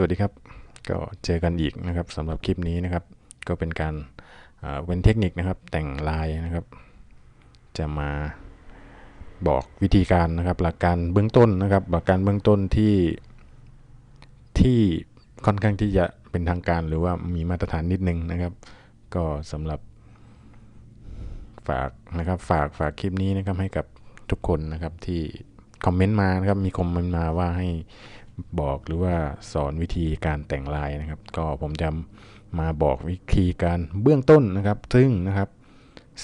สวัสดีครับ ก็เจอกันอีกนะครับสำหรับคลิปนี้นะครับ ก็เป็นการอ่าเป็นเทคนิคนะครับ แต่งลายนะครับ จะมาบอกวิธีการนะครับ หลักการเบื้องต้นนะครับ หลักการเบื้องต้นที่ที่ค่อนข้างที่จะเป็นทางการหรือว่ามีมาตรฐานนิดนึงนะครับ ก็สำหรับฝากนะครับฝากฝากคลิปนี้นะครับให้กับทุกคนนะครับที่คอมเมนต์มานะครับมีคอมเมนต์มาว่าให้ บอกหรือว่าสอนวิธีการแต่งลายนะครับ ก็ผมจะมาบอกวิธีการเบื้องต้นนะครับ ซึ่งนะครับ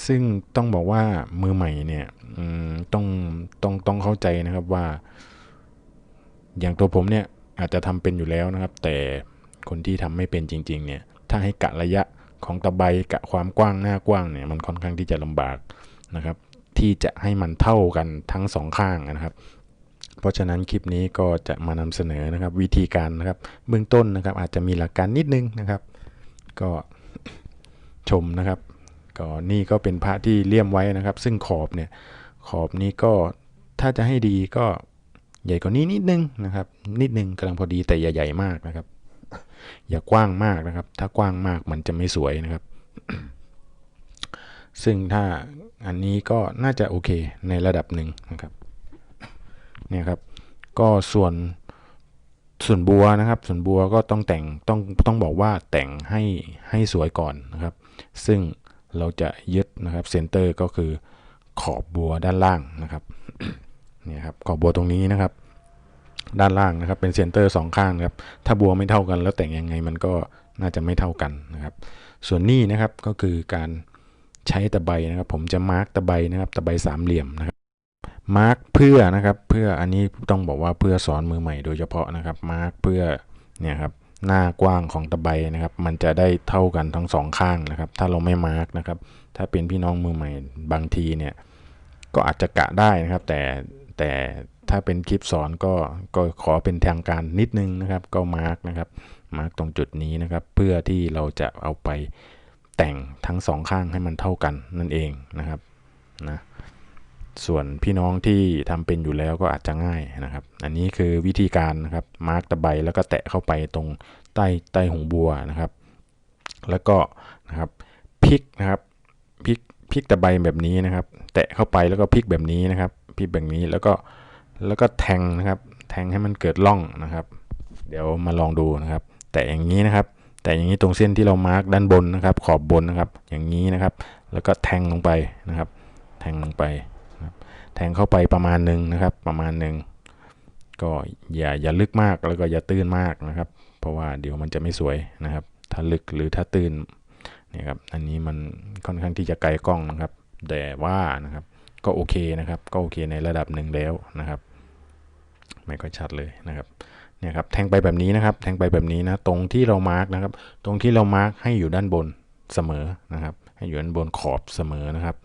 ซึ่งต้องบอกว่ามือใหม่เนี่ยต้องต้องต้องเข้าใจนะครับว่า อย่างตัวผมเนี่ยอาจจะทำเป็นอยู่แล้วนะครับ แต่คนที่ทำไม่เป็นจริง ๆ เนี่ย ถ้าให้กะระยะของตะไบกะความกว้างหน้ากว้างเนี่ยมันค่อนข้างที่จะลำบากนะครับ ที่จะให้มันเท่ากันทั้งสองข้างนะครับ เพราะฉะนั้นคลิปนี้ก็จะมานำเสนอนะครับวิธีการนะครับเบื้องต้นนะครับอาจจะมีหลักการนิดนึงนะครับ ก็ชมนะครับก็นี่ก็เป็นพระที่เลี่ยมไว้นะครับ ซึ่งขอบเนี่ยขอบนี้ก็ถ้าจะให้ดีก็ใหญ่กว่านี้นิดนึงนะครับ นิดนึงกำลังพอดีแต่อย่าใหญ่มากนะครับ อย่ากว้างมากนะครับ ถ้ากว้างมากมันจะไม่สวยนะครับ ซึ่งถ้าอันนี้ก็น่าจะโอเคในระดับหนึ่งนะครับ เนี่ยครับก็ส่วนส่วนบัวนะครับ ส่วนบัวก็ต้องแต่งต้องต้องบอกว่าแต่งให้ให้สวยก่อนนะครับ ซึ่งเราจะยึดนะครับเซนเตอร์ก็คือขอบบัวด้านล่างนะครับเนี่ยครับขอบบัวตรงนี้นะครับ ด้านล่างนะครับเป็นเซนเตอร์สองข้างนะครับ ถ้าบัวไม่เท่ากัน แล้วแต่งยังไงมันก็น่าจะไม่เท่ากันนะครับ ส่วนนี้นะครับก็คือการใช้ตะไบนะครับ ผมจะมาร์กตะไบนะครับตะไบสามเหลี่ยมนะครับ มาร์กเพื่อนะครับเพื่ออันนี้ต้องบอกว่าเพื่อสอนมือใหม่โดยเฉพาะนะครับมาร์กเพื่อเนี่ยครับหน้ากว้างของตะไบนะครับ มันจะได้เท่ากันทั้งสองข้างนะครับ ถ้าเราไม่มาร์กนะครับ ถ้าเป็นพี่น้องมือใหม่บางทีเนี่ยก็อาจจะกะได้นะครับ แต่แต่ถ้าเป็นคลิปสอนก็ก็ขอเป็นทางการนิดนึงนะครับ ก็มาร์กนะครับมาร์กตรงจุดนี้นะครับ เพื่อที่เราจะเอาไปแต่งทั้งสองข้างให้มันเท่ากันนั่นเองนะครับนะ ส่วนพี่น้องที่ทำเป็นอยู่แล้วก็อาจจะง่ายนะครับ อันนี้คือวิธีการนะครับมาร์กตะไบแล้วก็แตะเข้าไปตรงใต้ใต้หงบัวนะครับ แล้วก็นะครับพลิกนะครับพลิกพลิกตะไบแบบนี้นะครับ แตะเข้าไปแล้วก็พลิกแบบนี้นะครับพลิกแบบนี้แล้วก็แล้วก็แทงนะครับ แทงให้มันเกิดร่องนะครับ เดี๋ยวมาลองดูนะครับ แต่อย่างนี้นะครับ แต่อย่างนี้ตรงเส้นที่เรามาร์กด้านบนนะครับ ขอบบนนะครับ อย่างนี้นะครับ แล้วก็แทงลงไปนะครับ แทงลงไป แทงเข้าไปประมาณหนึ่งนะครับ ประมาณหนึ่งก็อย่าอย่าลึกมากแล้วก็อย่าตื้นมากนะครับ เพราะว่าเดี๋ยวมันจะไม่สวยนะครับ ถ้าลึกหรือถ้าตื้นเนี่ยครับอันนี้มันค่อนข้างที่จะไกลกล้องนะครับ แต่ว่านะครับก็โอเคนะครับ ก็โอเคในระดับหนึ่งแล้วนะครับ ไม่ค่อยชัดเลยนะครับเนี่ยครับแทงไปแบบนี้นะครับ แทงไปแบบนี้นะตรงที่เรามาร์กนะครับ ตรงที่เรามาร์กให้อยู่ด้านบนเสมอนะครับ ให้อยู่ด้านบนขอบเสมอนะครับ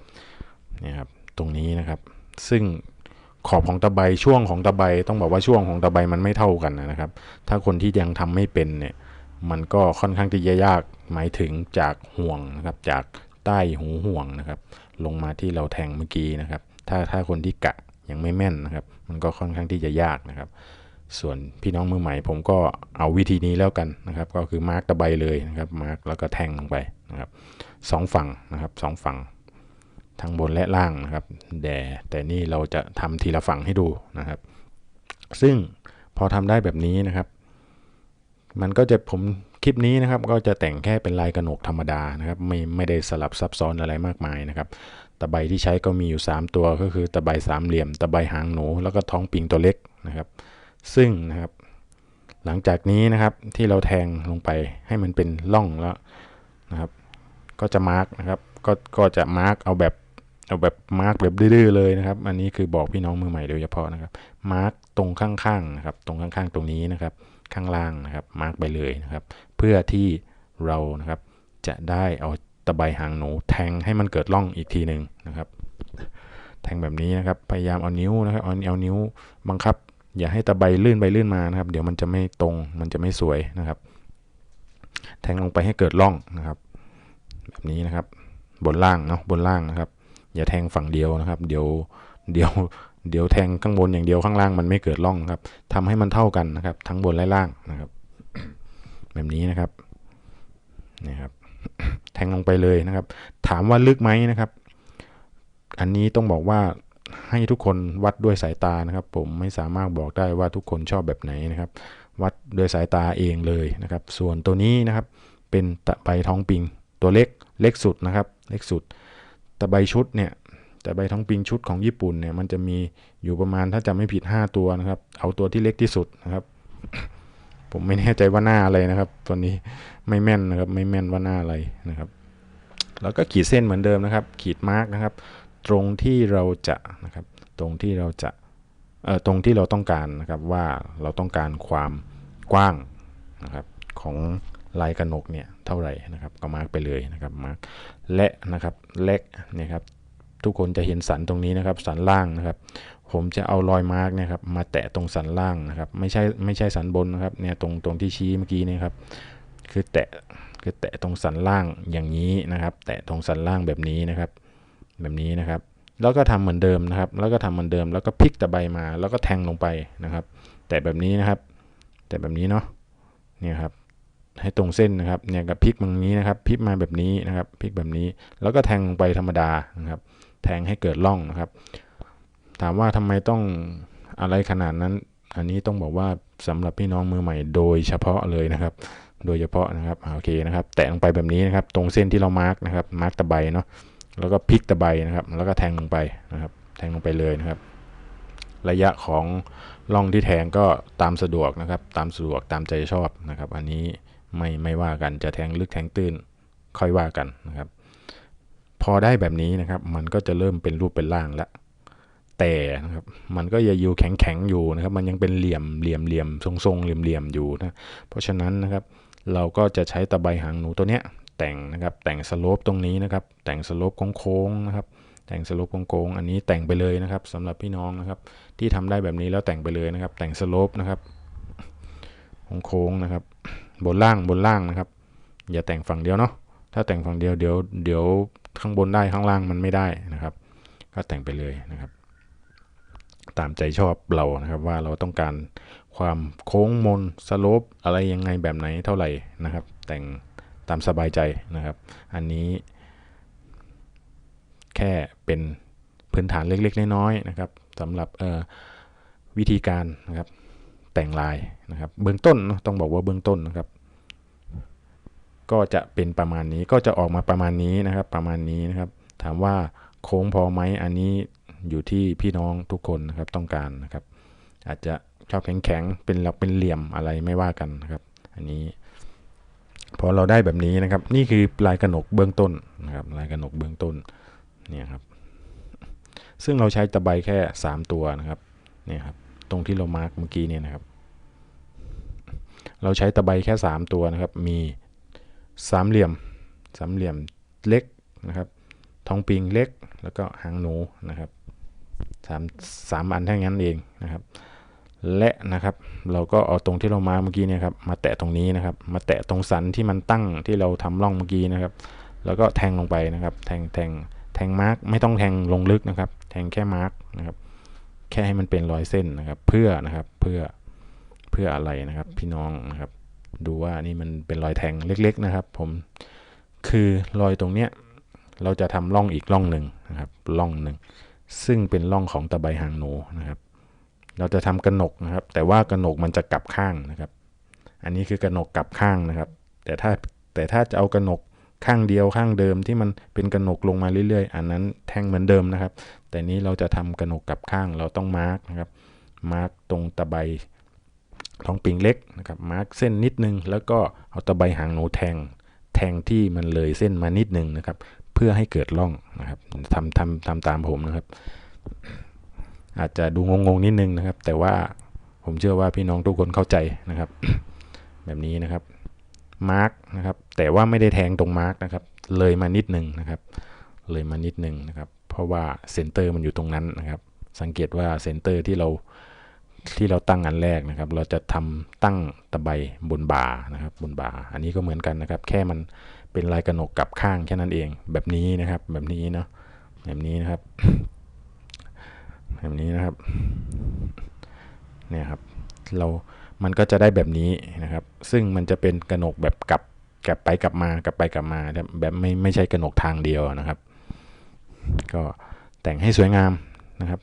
เนี่ยครับตรงนี้นะครับ ซึ่งขอบของตะไบช่วงของตะไบต้องบอกว่าช่วงของตะไบมันไม่เท่ากันนะครับ ถ้าคนที่ยังทำไม่เป็นเนี่ยมันก็ค่อนข้างที่จะยากหมายถึงจากห่วงนะครับจากใต้หูห่วงนะครับ ลงมาที่เราแทงเมื่อกี้นะครับ ถ้าถ้าคนที่กะยังไม่แม่นนะครับ มันก็ค่อนข้างที่จะยากนะครับ ส่วนพี่น้องมือใหม่ ผมก็เอาวิธีนี้แล้วกันนะครับ ก็คือมาร์กตะไบเลยนะครับมาร์กแล้วก็แทงลงไปนะครับสองฝั่งนะครับสองฝั่ง ทั้งบนและล่างนะครับแต่แต่นี่เราจะทำทีละฝั่งให้ดูนะครับ ซึ่งพอทำได้แบบนี้นะครับ มันก็จะผมคลิปนี้นะครับ ก็จะแต่งแค่เป็นลายกระหนกธรรมดานะครับ ไม่ไม่ได้สลับซับซ้อนอะไรมากมายนะครับตะไบที่ใช้ก็มีอยู่ 3 ตัวก็คือตะไบสามเหลี่ยม ตะไบหางหนู แล้วก็ท้องปิงตัวเล็กนะครับ ซึ่งนะครับ หลังจากนี้นะครับที่เราแทงลงไปให้มันเป็นร่องแล้วนะครับ ก็จะมาร์กนะครับ ก็ก็จะมาร์กเอาแบบ เอาแบบมาร์กแบบดื้อเลยนะครับ อันนี้คือบอกพี่น้องมือใหม่โดยเฉพาะนะครับ มาร์กตรงข้างๆนะครับ ตรงข้างๆ ตรงนี้นะครับ ข้างล่างนะครับ มาร์กไปเลยนะครับ เพื่อที่เรานะครับ จะได้เอาตะไบหางหนูแทงให้มันเกิดร่องอีกทีหนึ่งนะครับ แทงแบบนี้นะครับ พยายามเอานิ้วนะครับ เอาเอานิ้วบังคับ อย่าให้ตะไบลื่นไปลื่นมานะครับ เดี๋ยวมันจะไม่ตรง มันจะไม่สวยนะครับ แทงลงไปให้เกิดร่องนะครับ แบบนี้นะครับ บนล่างเนาะ บนล่างนะครับ อย่าแทงฝั่งเดียวนะครับ เดี๋ยวเดี๋ยวเดี๋ยวแทงข้างบนอย่างเดียวข้างล่างมันไม่เกิดร่องครับทำให้มันเท่ากันนะครับ ทั้งบนและล่างนะครับ แบบนี้นะครับนี่ครับ แทงลงไปเลยนะครับ ถามว่าลึกไหมนะครับ อันนี้ต้องบอกว่าให้ทุกคนวัดด้วยสายตานะครับ ผมไม่สามารถบอกได้ว่าทุกคนชอบแบบไหนนะครับ วัดด้วยสายตาเองเลยนะครับ ส่วนตัวนี้นะครับ เป็นตะไบท้องปิง ตัวเล็กเล็กสุดนะครับ เล็กสุด แตะไบชุดเนี่ยแตะไบท้องปิงชุดของญี่ปุ่นเนี่ยมันจะมีอยู่ประมาณถ้าจำไม่ผิด 5 ตัวนะครับ เอาตัวที่เล็กที่สุดนะครับ ผมไม่แน่ใจว่าหน้าอะไรนะครับ ตัวนี้ไม่แม่นนะครับ ไม่แม่นว่าหน้าอะไรนะครับ แล้วก็ขีดเส้นเหมือนเดิมนะครับ ขีดมาร์กนะครับ ตรงที่เราจะนะครับ ตรงที่เราจะเอ่อตรงที่เราต้องการนะครับว่าเราต้องการความกว้างนะครับของลายกระหนกเนี่ย เท่าไหร่นะครับก็มาร์กไปเลยนะครับมาร์กและนะครับเล็กเนี่ยครับทุกคนจะเห็นสันตรงนี้นะครับ สันล่างนะครับ ผมจะเอารอยมาร์กเนี่ยครับ มาแตะตรงสันล่างนะครับ ไม่ใช่ไม่ใช่สันบนนะครับเนี่ยตรงตรงที่ชี้เมื่อกี้เนี่ยครับ คือแตะคือแตะตรงสันล่างอย่างนี้นะครับ แตะตรงสันล่างแบบนี้นะครับ แบบนี้นะครับ แล้วก็ทำเหมือนเดิมนะครับ แล้วก็ทำเหมือนเดิม แล้วก็พลิกตะไบมา แล้วก็แทงลงไปนะครับ แตะแบบนี้นะครับ แตะแบบนี้เนาะเนี่ยครับ ให้ตรงเส้นนะครับเนี่ยกับพลิกมาอย่างนี้นะครับพลิกมาแบบนี้นะครับพลิกแบบนี้ แล้วก็แทงลงไปธรรมดานะครับ แทงให้เกิดร่องนะครับ ถามว่าทำไมต้องอะไรขนาดนั้น อันนี้ต้องบอกว่าสำหรับพี่น้องมือใหม่โดยเฉพาะเลยนะครับ โดยเฉพาะนะครับโอเคนะครับ แตะลงไปแบบนี้นะครับ ตรงเส้นที่เรามาร์กนะครับมาร์กตะไบเนาะแล้วก็พลิกตะไบนะครับ แล้วก็แทงลงไปนะครับ แทงลงไปเลยนะครับ ระยะของร่องที่แทงก็ตามสะดวกนะครับ ตามสะดวกตามใจชอบนะครับ อันนี้ ไม่ไม่ว่ากันจะแทงลึกแทงตื้น ค่อยว่ากันนะครับ พอได้แบบนี้นะครับ มันก็จะเริ่มเป็นรูปเป็นร่างแล้วแต่นะครับมันก็ยังอยู่แข็งแข็งอยู่นะครับ มันยังเป็นเหลี่ยมเหลี่ยมเหลี่ยมทรงทรงเหลี่ยมเหลี่ยมอยู่นะเพราะฉะนั้นนะครับ เราก็จะใช้ตะไบหางหนูตัวเนี้ยแต่งนะครับ แต่งสโลปตรงนี้นะครับ แต่งสโลปโค้งๆนะครับ แต่งสโลปโค้งๆอันนี้แต่งไปเลยนะครับสำหรับพี่น้องนะครับ ที่ทำได้แบบนี้แล้วแต่งไปเลยนะครับ แต่งสโลปนะครับโค้งๆนะครับ บนล่างบนล่างนะครับ อย่าแต่งฝั่งเดียวเนาะถ้าแต่งฝั่งเดียวเดี๋ยวเดี๋ยวข้างบนได้ข้างล่างมันไม่ได้นะครับ ก็แต่งไปเลยนะครับ ตามใจชอบเรานะครับว่าเราต้องการความโค้งมนสโลปอะไรยังไงแบบไหนเท่าไหร่นะครับ แต่งตามสบายใจนะครับ อันนี้ แค่เป็นพื้นฐานเล็กๆน้อยๆนะครับสำหรับวิธีการนะครับ แต่งลายนะครับเบื้องต้นต้องบอกว่าเบื้องต้นนะครับ ก็จะเป็นประมาณนี้ก็จะออกมาประมาณนี้นะครับ ประมาณนี้นะครับ ถามว่าโค้งพอไหมอันนี้อยู่ที่พี่น้องทุกคนนะครับต้องการนะครับ อาจจะชอบแข็งๆเป็นหลักเป็นเหลี่ยมอะไรไม่ว่ากันนะครับ อันนี้ พอเราได้แบบนี้นะครับ นี่คือลายกระหนกเบื้องต้นนะครับ ลายกระหนกเบื้องต้นเนี่ยครับ ซึ่งเราใช้ตะไบแค่ 3 ตัวนะครับเนี่ยครับ ตรงที่เรามาร์กเมื่อกี้เนี่ยนะครับ เราใช้ตะไบแค่ 3 ตัวนะครับ มีสามเหลี่ยมสามเหลี่ยมเล็กนะครับทองปิงเล็กแล้วก็หางหนูนะครับสามสามอันแค่นั้นเองนะครับ และนะครับเราก็เอาตรงที่เรามาเมื่อกี้เนี่ยครับมาแตะตรงนี้นะครับ มาแตะตรงสันที่มันตั้งที่เราทำร่องเมื่อกี้นะครับ แล้วก็แทงลงไปนะครับ แทงแทงแทงมาร์กไม่ต้องแทงลงลึกนะครับ แทงแค่มาร์กนะครับ แค่ให้มันเป็นรอยเส้นนะครับ เพื่อนะครับเพื่อเพื่ออะไรนะครับ พี่น้องนะครับ ดูว่านี่มันเป็นรอยแทงเล็ก ๆ นะครับ ผมคือรอยตรงเนี้ยเราจะทำร่องอีกร่องหนึ่งนะครับร่องหนึ่งซึ่งเป็นร่องของตะไบหางหนูนะครับ เราจะทำกระหนกนะครับ แต่ว่ากระหนกมันจะกลับข้างนะครับ อันนี้คือกระหนกกลับข้างนะครับ แต่ถ้าแต่ถ้าจะเอากระหนกข้างเดียวข้างเดิมที่มันเป็นกระหนกลงมาเรื่อยๆ อันนั้นแทงเหมือนเดิมนะครับ แต่นี้เราจะทำกระหนกกับข้างเราต้องมาร์กนะครับมาร์กตรงตะไบท้องปิงเล็กนะครับมาร์กเส้นนิดนึง แล้วก็เอาตะไบหางหนูแทง แทงที่มันเลยเส้นมานิดนึงนะครับ เพื่อให้เกิดร่องนะครับทำทำทำตามผมนะครับ อาจจะดูงงๆนิดนึงนะครับ แต่ว่าผมเชื่อว่าพี่น้องทุกคนเข้าใจนะครับ แบบนี้นะครับมาร์กนะครับแต่ว่าไม่ได้แทงตรงมาร์กนะครับ เลยมานิดนึงนะครับ เลยมานิดนึงนะครับ เพราะว่าเซนเตอร์มันอยู่ตรงนั้นนะครับ สังเกตว่าเซนเตอร์ที่เราที่เราตั้งอันแรกนะครับ เราจะทำตั้งตะไบบนบ่านะครับบนบ่าอันนี้ก็เหมือนกันนะครับ แค่มันเป็นลายกระหนกกลับข้างแค่นั้นเองแบบนี้นะครับ แบบนี้เนาะแบบนี้นะครับ แบบนี้นะครับเนี่ยครับเรา มันก็จะได้แบบนี้นะครับ ซึ่งมันจะเป็นกระหนกแบบกลับกลับไปกลับมากลับไปกลับมาแบบไม่ไม่ใช่กระหนกทางเดียวนะครับ ก็แต่งให้สวยงามนะครับ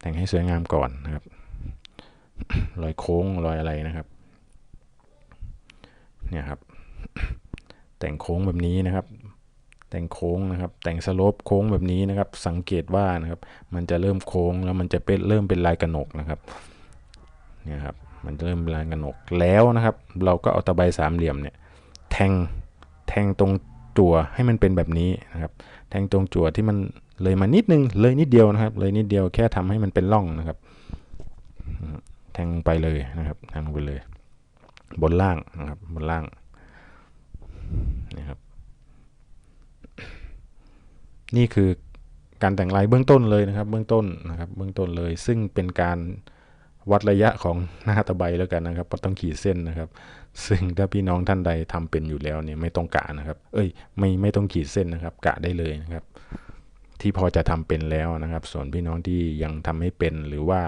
แต่งให้สวยงามก่อนนะครับรอยโค้งรอยอะไรนะครับเนี่ยครับ แต่งโค้งแบบนี้นะครับ แต่งโค้งนะครับ แต่งสโลปโค้งแบบนี้นะครับ สังเกตว่านะครับ มันจะเริ่มโค้งแล้วมันจะเป็นเริ่มเป็นลายกระหนกนะครับเนี่ยครับมันเริ่มเป็นลายกระหนกแล้วนะครับ เราก็เอาตะไบสามเหลี่ยมเนี่ยแทงแทงตรง จั่วให้มันเป็นแบบนี้นะครับ แทงตรงจั่วที่มันเลยมานิดนึง เลยนิดเดียวนะครับ เลยนิดเดียวแค่ทำให้มันเป็นร่องนะครับ แทงไปเลยนะครับแทงไปเลย บนล่างนะครับ บนล่างนี่ครับ นี่คือการแต่งลายเบื้องต้นเลยนะครับ เบื้องต้นนะครับ เบื้องต้นเลย ซึ่งเป็นการ วัดระยะของหน้าตะไบแล้วกันนะครับเพราะต้องขีดเส้นนะครับ ซึ่งถ้าพี่น้องท่านใดทำเป็นอยู่แล้วเนี่ยไม่ต้องกะนะครับ เอ้ย ไม่ไม่ต้องขีดเส้นนะครับ กะได้เลยนะครับ ที่พอจะทำเป็นแล้วนะครับ ส่วนพี่น้องที่ยังทำไม่เป็นหรือว่า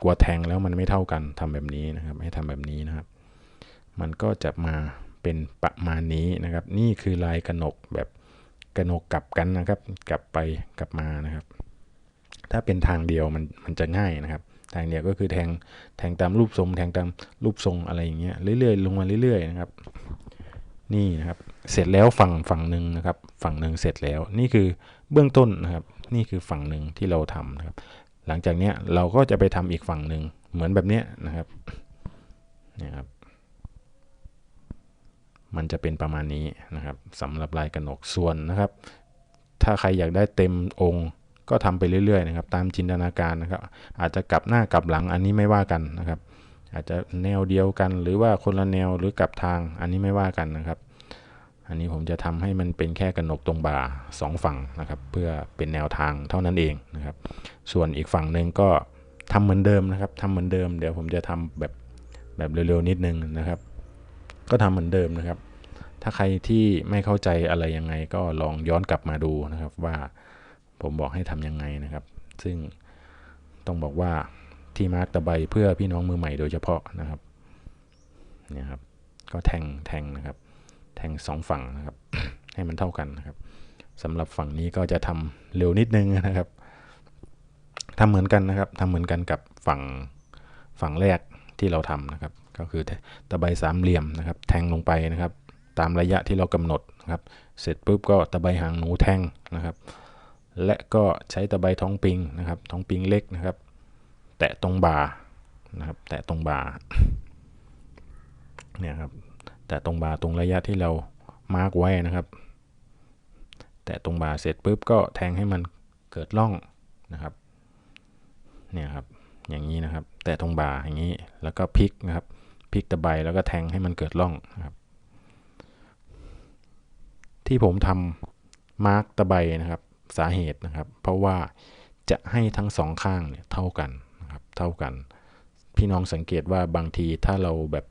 กลัวแทงแล้วมันไม่เท่ากันทำแบบนี้นะครับ ให้ทำแบบนี้นะครับ มันก็จะมาเป็นประมาณนี้นะครับ นี่คือลายกระหนกแบบกระหนกกลับกันนะครับ กลับไปกลับมานะครับ ถ้าเป็นทางเดียวมันมันจะง่ายนะครับ ทงเดียวก็คือแทงแทงตามรูปทรง แทงตามรูปทรงอะไรอย่างเงี้ยเรื่อยๆ ลงมาเรื่อยๆนะครับ นี่นะครับ เสร็จแล้วฝั่งฝั่งหนึ่งนะครับ ฝั่งหนึ่งเสร็จแล้ว นี่คือเบื้องต้นนะครับ นี่คือฝั่งหนึ่งที่เราทำนะครับ หลังจากเนี้ยเราก็จะไปทำอีกฝั่งหนึ่งเหมือนแบบเนี้ยนะครับนี่ครับ มันจะเป็นประมาณนี้นะครับสำหรับลายกระหนกส่วนนะครับ ถ้าใครอยากได้เต็มองค์ ก็ทำไปเรื่อยๆนะครับตามจินตนาการนะครับ อาจจะกลับหน้ากลับหลังอันนี้ไม่ว่ากันนะครับ อาจจะแนวเดียวกัน หรือว่าคนละแนวหรือกลับทางอันนี้ไม่ว่ากันนะครับ อันนี้ผมจะทำให้มันเป็นแค่กระหนกตรงบ่าสองฝั่งนะครับ เพื่อเป็นแนวทางเท่านั้นเองนะครับ ส่วนอีกฝั่งหนึ่งก็ทำเหมือนเดิมนะครับทำเหมือนเดิมเดี๋ยวผมจะทำแบบแบบเร็วๆนิดนึงนะครับ ก็ทำเหมือนเดิมนะครับ ถ้าใครที่ไม่เข้าใจอะไรยังไงก็ลองย้อนกลับมาดูนะครับว่า ผมบอกให้ทำยังไงนะครับ ซึ่งต้องบอกว่าที่มาร์กตะไบเพื่อพี่น้องมือใหม่โดยเฉพาะนะครับเนี่ยครับ ก็แทงแทงนะครับ แทงสองฝั่งนะครับ ให้มันเท่ากันนะครับสำหรับฝั่งนี้ก็จะทำเร็วนิดนึงนะครับทำเหมือนกันนะครับทำเหมือนกันกับฝั่งฝั่งแรกที่เราทำนะครับ ก็คือตะไบสามเหลี่ยมนะครับ แทงลงไปนะครับ ตามระยะที่เรากำหนดนะครับ เสร็จปุ๊บก็ตะไบหางหนูแทงนะครับ และก็ใช้ตะไบท้องปิงนะครับ ท้องปิงเล็กนะครับ แตะตรงบ่านะครับ แตะตรงบ่าเนี่ยครับ แตะตรงบ่าตรงระยะที่เรามาร์กไว้นะครับ แตะตรงบ่าเสร็จปุ๊บก็แทงให้มันเกิดร่องนะครับ เนี่ยครับ อย่างนี้นะครับ แตะตรงบ่าอย่างนี้ แล้วก็พลิกนะครับ พลิกตะไบแล้วก็แทงให้มันเกิดร่องนะครับ ที่ผมทำมาร์กตะไบนะครับ สาเหตุนะครับ เพราะว่าจะให้ทั้งสองข้างเนี่ยเท่ากันนะครับเท่ากัน พี่น้องสังเกตว่าบางทีถ้าเราแบบ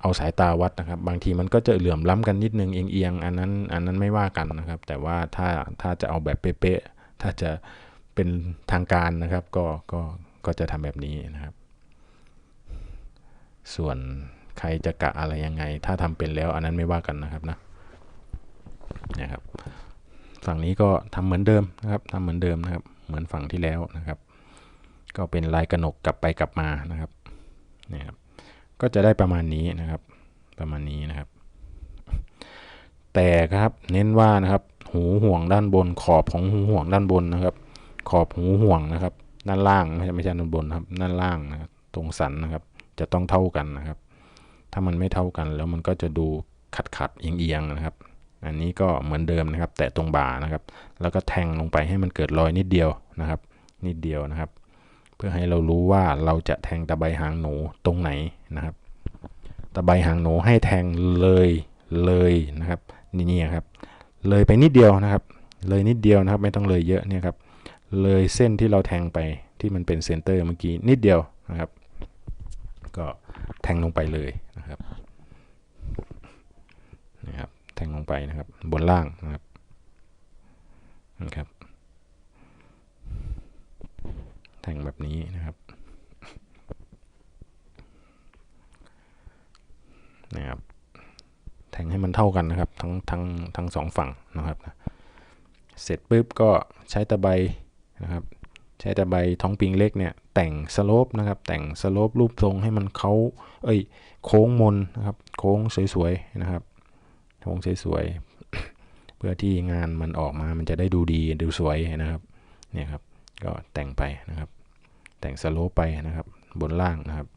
เอาสายตาวัดนะครับ บางทีมันก็จะเหลื่อมล้ำกันนิดนึงเอียงๆอันนั้นอันนั้นไม่ว่ากันนะครับ แต่ว่าถ้าถ้าจะเอาแบบเป๊ะๆถ้าจะเป็นทางการนะครับ ก็ก็ก็จะทำแบบนี้นะครับ ส่วนใครจะกะอะไรยังไง ถ้าทำเป็นแล้วอันนั้นไม่ว่ากันนะครับนะนะครับ ฝั่งนี้ก็ทำเหมือนเดิมนะครับทำเหมือนเดิมนะครับ เหมือนฝั่งที่แล้วนะครับ ก็เป็นลายกระหนกกลับไปกลับมานะครับนี่ครับ ก็จะได้ประมาณนี้นะครับ ประมาณนี้นะครับ แต่ครับเน้นว่านะครับ หูห่วงด้านบน ขอบของหูห่วงด้านบนนะครับ ขอบหูห่วงนะครับ ด้านล่างไม่ใช่ไม่ใช่ด้านบนครับ ด้านล่างนะครับตรงสันนะครับ จะต้องเท่ากันนะครับ ถ้ามันไม่เท่ากันแล้วมันก็จะดูขัดขัดเอียงเอียงนะครับ อันนี้ก็เหมือนเดิมนะครับ แตะตรงบ่านะครับ แล้วก็แทงลงไปให้มันเกิดรอยนิดเดียวนะครับ นิดเดียวนะครับ เพื่อให้เรารู้ว่าเราจะแทงตะไบหางหนูตรงไหนนะครับ ตะไบหางหนูให้แทงเลยเลยนะครับนี่นี่ครับ เลยไปนิดเดียวนะครับ เลยนิดเดียวนะครับ ไม่ต้องเลยเยอะเนี่ยครับ เลยเส้นที่เราแทงไปที่มันเป็นเซนเตอร์เมื่อกี้นิดเดียวนะครับ ก็แทงลงไปเลยนะครับนะครับ แทงลงไปนะครับ บนล่างนะครับนะครับ แทงแบบนี้นะครับนะครับแทงให้มันเท่ากันนะครับ ทั้งทั้งทั้งสองฝั่งนะครับเสร็จปุ๊บก็ใช้ตะไบนะครับ ใช้ตะไบท้องปิงเล็กเนี่ย แต่งสโลปนะครับ แต่งสโลปรูปทรงให้มันเขาเอ้ยโค้งมนนะครับ โค้งสวยๆนะครับ โค้งสวยๆเพื่อที่งานมันออกมามันจะได้ดูดีดูสวยนะครับเนี่ยครับก็แต่งไปนะครับ แต่งสโลปไปนะครับ บนล่างนะครับ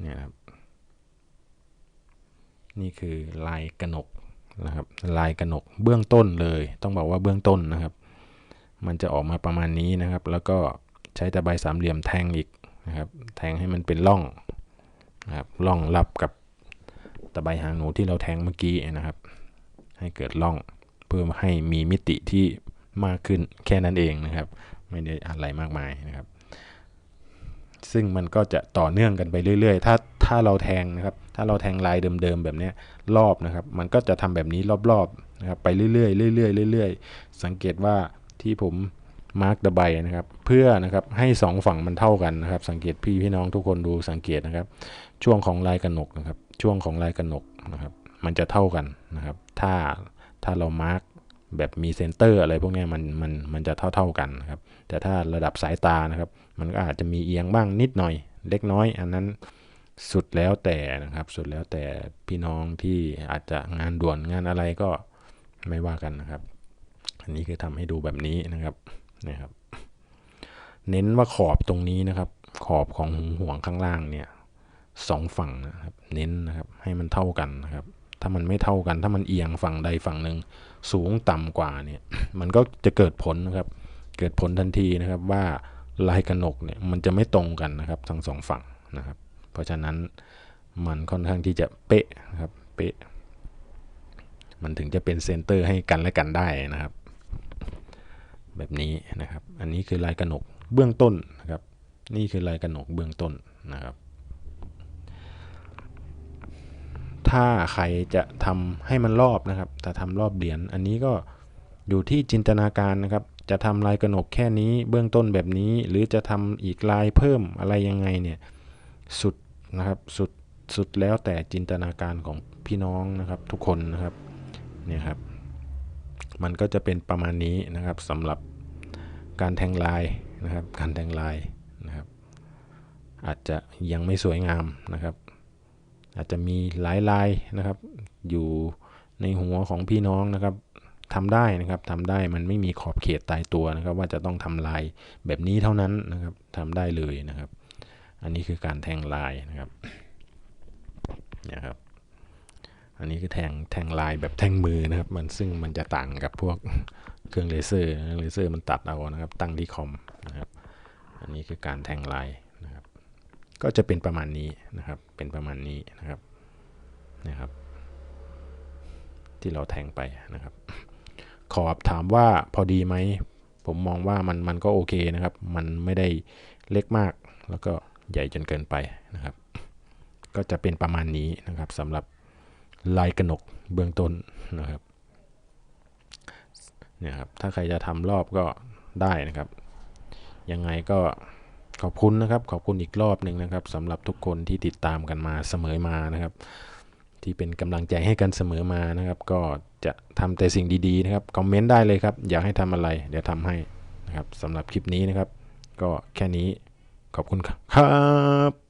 เนี่ยครับ นี่คือลายกระหนกนะครับ ลายกระหนกเบื้องต้นเลย ต้องบอกว่าเบื้องต้นนะครับ มันจะออกมาประมาณนี้นะครับ แล้วก็ใช้ตะไบสามเหลี่ยมแทงอีกนะครับ แทงให้มันเป็นร่องนะครับร่องรับกับะไบหางหนูที่เราแทงเมื่อกี้นะครับ ให้เกิดร่องเพื่อให้มีมิติที่มากขึ้นแค่นั้นเองนะครับ ไม่ได้อะไรมากมายนะครับ ซึ่งมันก็จะต่อเนื่องกันไปเรื่อย ๆ ถ้าถ้าเราแทงนะครับ ถ้าเราแทงลายเดิมๆแบบนี้รอบนะครับ มันก็จะทำแบบนี้รอบๆนะครับไปเรื่อยๆเรื่อยๆเรื่อยๆ สังเกตว่าที่ผมมาร์กตะไบนะครับ เพื่อนะครับให้สองฝั่งมันเท่ากันนะครับ สังเกตพี่พี่น้องทุกคนดูสังเกตนะครับ ช่วงของลายกระหนกนะครับ ช่วงของลายกระหนกนะครับ มันจะเท่ากันนะครับ ถ้าถ้าเรามาร์กแบบมีเซนเตอร์อะไรพวกนี้มันมันมันจะเท่าเท่ากันนะครับ แต่ถ้าระดับสายตานะครับ มันก็อาจจะมีเอียงบ้างนิดหน่อย เล็กน้อย อันนั้นสุดแล้วแต่นะครับ สุดแล้วแต่พี่น้องที่อาจจะงานด่วนงานอะไรก็ไม่ว่ากันนะครับ อันนี้คือทำให้ดูแบบนี้นะครับนะครับ เน้นว่าขอบตรงนี้นะครับ ขอบของหูห่วงข้างล่างเนี่ย สองฝั่งนะครับเน้นนะครับให้มันเท่ากันนะครับ ถ้ามันไม่เท่ากัน ถ้ามันเอียงฝั่งใดฝั่งหนึ่งสูงต่ำกว่าเนี่ยมันก็จะเกิดผลนะครับ เกิดผลทันทีนะครับว่าลายกระหนกเนี่ยมันจะไม่ตรงกันนะครับทั้งสองฝั่งนะครับ เพราะฉะนั้นมันค่อนข้างที่จะเป๊ะนะครับเป๊ะมันถึงจะเป็นเซนเตอร์ให้กันและกันได้นะครับ แบบนี้นะครับ อันนี้คือลายกระหนกเบื้องต้นนะครับ นี่คือลายกระหนกเบื้องต้นนะครับ ถ้าใครจะทำให้มันรอบนะครับถ้าทำรอบเหรียญอันนี้ก็อยู่ที่จินตนาการนะครับ จะทำลายกระหนกแค่นี้เบื้องต้นแบบนี้ หรือจะทำอีกลายเพิ่มอะไรยังไงเนี่ยสุดนะครับสุดสุดแล้วแต่จินตนาการของพี่น้องนะครับทุกคนนะครับเนี่ยครับ มันก็จะเป็นประมาณนี้นะครับสำหรับการแทงลายนะครับ การแทงลายนะครับ อาจจะยังไม่สวยงามนะครับ อาจจะมีหลายลายนะครับ อยู่ในหัวของพี่น้องนะครับทำได้นะครับทำได้มันไม่มีขอบเขตตายตัวนะครับ ว่าจะต้องทำลายแบบนี้เท่านั้นนะครับทำได้เลยนะครับ อันนี้คือการแทงลายนะครับเนี่ยครับ อันนี้คือแทงแทงลายแบบแทงมือนะครับ มันซึ่งมันจะต่างกับพวกเครื่องเลเซอร์เลเซอร์มันตัดเอานะครับ ตั้งที่คอมนะครับ อันนี้คือการแทงลายนะครับ ก็จะเป็นประมาณนี้นะครับ เป็นประมาณนี้นะครับนะครับ ที่เราแทงไปนะครับ ขอบถามว่าพอดีไหม ผมมองว่ามันมันก็โอเคนะครับ มันไม่ได้เล็กมาก แล้วก็ใหญ่จนเกินไปนะครับ ก็จะเป็นประมาณนี้นะครับสำหรับลายกระหนกเบื้องต้นนะครับเนี่ยครับ ถ้าใครจะทำรอบก็ได้นะครับ ยังไงก็ ขอบคุณนะครับ ขอบคุณอีกรอบหนึ่งนะครับสำหรับทุกคนที่ติดตามกันมาเสมอมานะครับ ที่เป็นกำลังใจให้กันเสมอมานะครับ ก็จะทำแต่สิ่งดีๆนะครับคอมเมนต์ได้เลยครับ อยากให้ทำอะไร เดี๋ยวทำให้นะครับสำหรับคลิปนี้นะครับ ก็แค่นี้ขอบคุณครับ